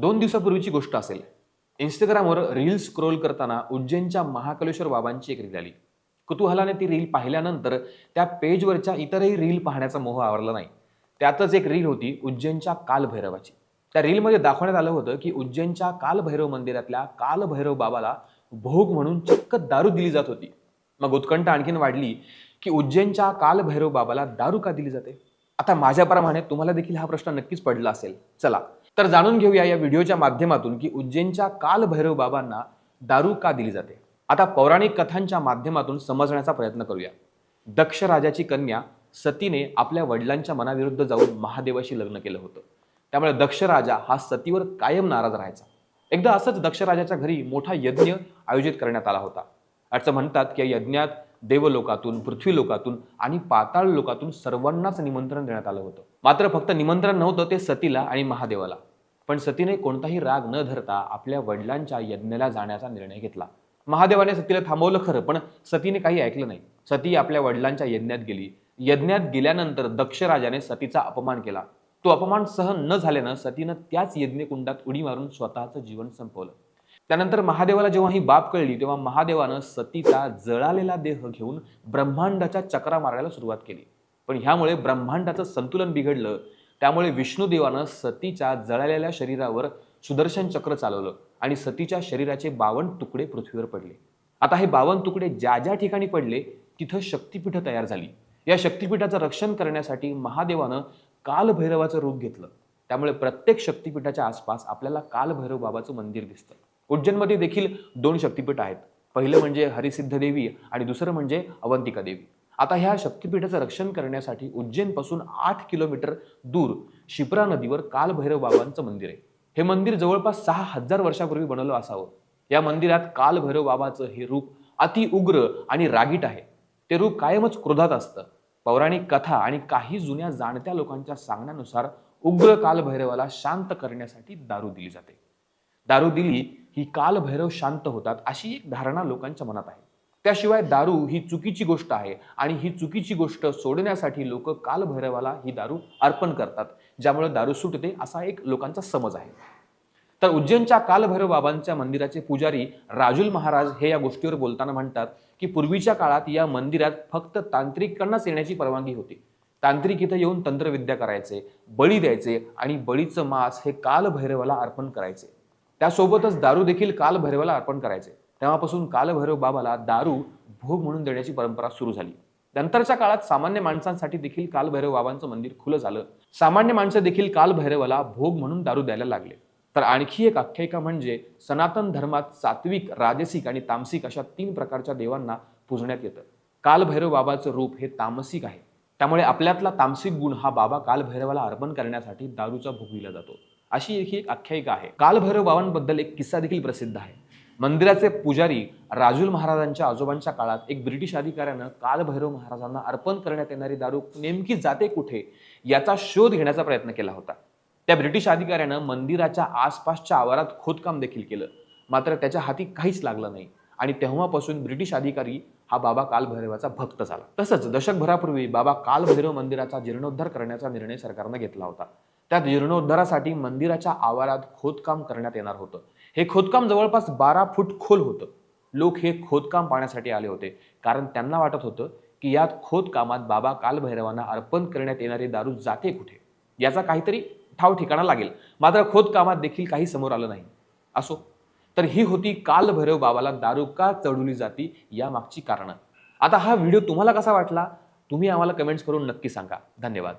दोन दिवसापूर्वीची गोष्ट असेल. इंस्टाग्रामवर रील स्क्रोल करताना उज्जैनच्या महाकालेश्वर बाबांची एक रील आली. कुतूहलाने ती रील पाहिल्यानंतर त्या पेजवरच्या इतरही रील पाहण्याचा मोह आवरला नाही. त्यातच एक रील होती उज्जैनच्या कालभैरवाची. त्या रीलमध्ये दाखवण्यात आलं होतं की उज्जैनच्या कालभैरव मंदिरातल्या कालभैरव बाबाला भोग म्हणून चक्क दारू दिली जात होती. मग उत्कंठ आणखीन वाढली की उज्जैनच्या कालभैरव बाबाला दारू का दिली जाते? आता माझ्याप्रमाणे तुम्हाला देखील हा प्रश्न नक्कीच पडला असेल. चला तर जाणून घेऊया या व्हिडिओच्या माध्यमातून की उज्जैनच्या कालभैरव बाबांना दारू का दिली जाते? आता पौराणिक कथांच्या माध्यमातून समजण्याचा प्रयत्न करूया. दक्ष राजाची कन्या सतीने आपल्या वडिलांच्या मनाविरुद्ध जाऊन महादेवाशी लग्न केलं होतं. त्यामुळे दक्ष राजा हा सतीवर कायम नाराज राहायचा. एकदा असंच दक्ष राजाच्या घरी मोठा यज्ञ आयोजित करण्यात आला होता. असं म्हणतात की या यज्ञात देवलोकातून पृथ्वी लोकातून आणि पाताळ लोकातून सर्वांनाच निमंत्रण देण्यात आलं होतं. मात्र फक्त निमंत्रण नव्हतं ते सतीला आणि महादेवाला. पण सतीने कोणताही राग न धरता आपल्या वडिलांच्या यज्ञाला जाण्याचा निर्णय घेतला. महादेवाने सतीला थांबवलं खरं पण सतीने काही ऐकलं नाही. सती आपल्या वडिलांच्या यज्ञात गेली. यज्ञात गेल्यानंतर दक्ष राजाने सतीचा अपमान केला. तो अपमान सहन न झाल्यानं सतीनं त्याच यज्ञकुंडात उडी मारून स्वतःचं जीवन संपवलं. त्यानंतर महादेवाला जेव्हा ही बाब कळली तेव्हा महादेवानं सतीचा जळालेला देह घेऊन ब्रह्मांडाच्या चक्रा मारायला सुरुवात केली. पण ह्यामुळे ब्रह्मांडाचं संतुलन बिघडलं. त्यामुळे विष्णुदेवानं सतीच्या जळालेल्या शरीरावर सुदर्शन चक्र चालवलं आणि सतीच्या शरीराचे बावन्न तुकडे पृथ्वीवर पडले. आता हे बावन्न तुकडे ज्या ज्या ठिकाणी पडले तिथं शक्तीपीठं तयार झाली. या शक्तिपीठाचं रक्षण करण्यासाठी महादेवानं कालभैरवाचं रूप घेतलं. त्यामुळे प्रत्येक शक्तिपीठाच्या आसपास आपल्याला कालभैरव बाबाचं मंदिर दिसतं. उज्जैनमध्ये देखील दोन शक्तिपीठ आहेत. पहिलं म्हणजे हरिसिद्ध देवी आणि दुसरं म्हणजे अवंतिका देवी आता ह्या शक्तिपीठाचं रक्षण करण्यासाठी उज्जैनपासून आठ किलोमीटर दूर शिप्रा नदीवर कालभैरव बाबांचं मंदिर आहे. हे मंदिर जवळपास सहा हजार वर्षापूर्वी बनवलं असावं. या मंदिरात कालभैरव बाबाचं हे रूप अति उग्र आणि रागीट आहे. ते रूप कायमच क्रोधात असतं. पौराणिक कथा आणि काही जुन्या जाणत्या लोकांच्या सांगण्यानुसार उग्र कालभैरवाला शांत करण्यासाठी दारू दिली जाते. दारू दिली ही कालभैरव शांत होतात अशी एक धारणा लोकांच्या मनात आहे. त्याशिवाय दारू ही चुकीची गोष्ट आहे आणि ही चुकीची गोष्ट सोडण्यासाठी लोक कालभैरवाला ही दारू अर्पण करतात ज्यामुळे दारू सुटते असा एक लोकांचा समज आहे. तर उज्जैनच्या कालभैरव बाबांच्या मंदिराचे पुजारी राजुल महाराज हे या गोष्टीवर बोलताना म्हणतात की पूर्वीच्या काळात या मंदिरात फक्त तांत्रिकांनाच येण्याची परवानगी होती. तांत्रिक इथं येऊन तंत्रविद्या करायचे बळी द्यायचे आणि बळीचं मांस हे कालभैरवाला अर्पण करायचे. त्यासोबतच दारू देखील कालभैरवाला अर्पण करायचे. तेव्हापासून कालभैरव बाबाला दारू भोग म्हणून देण्याची परंपरा सुरू झाली. नंतरच्या काळात सामान्य माणसांसाठी देखील कालभैरव बाबांचं मंदिर खुलं झालं. सामान्य माणसं देखील कालभैरवाला भोग म्हणून दारू द्यायला लागले. तर आणखी एक आख्यायिका म्हणजे सनातन धर्मात सात्विक राजसिक आणि तामसिक अशा तीन प्रकारच्या देवांना पूजण्यात येतं. कालभैरव बाबाचं रूप हे तामसिक आहे. त्यामुळे आपल्यातला तामसिक गुण हा बाबा कालभैरवाला अर्पण करण्यासाठी दारूचा भोग दिला जातो. अशी ही एक आख्यायिका आहे. कालभैरव बाबांबद्दल एक किस्सा देखील प्रसिद्ध आहे. मंदिराचे पुजारी राजुल महाराजांच्या आजोबांच्या काळात एक ब्रिटिश अधिकाऱ्यानं कालभैरव महाराजांना अर्पण करण्यात येणारी दारू नेमकी जाते कुठे याचा शोध घेण्याचा प्रयत्न केला होता. त्या ब्रिटिश अधिकाऱ्यानं मंदिराच्या आसपासच्या आवारात खोदकाम देखील केलं. मात्र त्याच्या हाती काहीच लागलं नाही आणि तेव्हापासून ब्रिटिश अधिकारी हा बाबा कालभैरवाचा भक्त झाला. तसंच दशकभरापूर्वी बाबा कालभैरव मंदिराचा जीर्णोद्धार करण्याचा निर्णय सरकारनं घेतला होता. त्या जीर्णोद्धारासाठी मंदिराच्या आवारात खोदकाम करण्यात येणार होतं. हे खोदकाम जवळपास बारा फूट खोल होतं. लोक हे खोदकाम पाहण्यासाठी आले होते. कारण त्यांना वाटत होतं की यात खोदकामात बाबा कालभैरवांना अर्पण करण्यात येणारी दारू जाते कुठे? याचा काहीतरी ठाव ठिकाणा लागेल. मात्र खोदकामात देखील काही समोर आलं नाही. असो. तर ही होती कालभैरव बाबाला दारू का चढवली जाती या मागची कारणं. आता हा व्हिडिओ तुम्हाला कसा वाटला? तुम्ही आम्हाला कमेंट्स करून नक्की सांगा. धन्यवाद.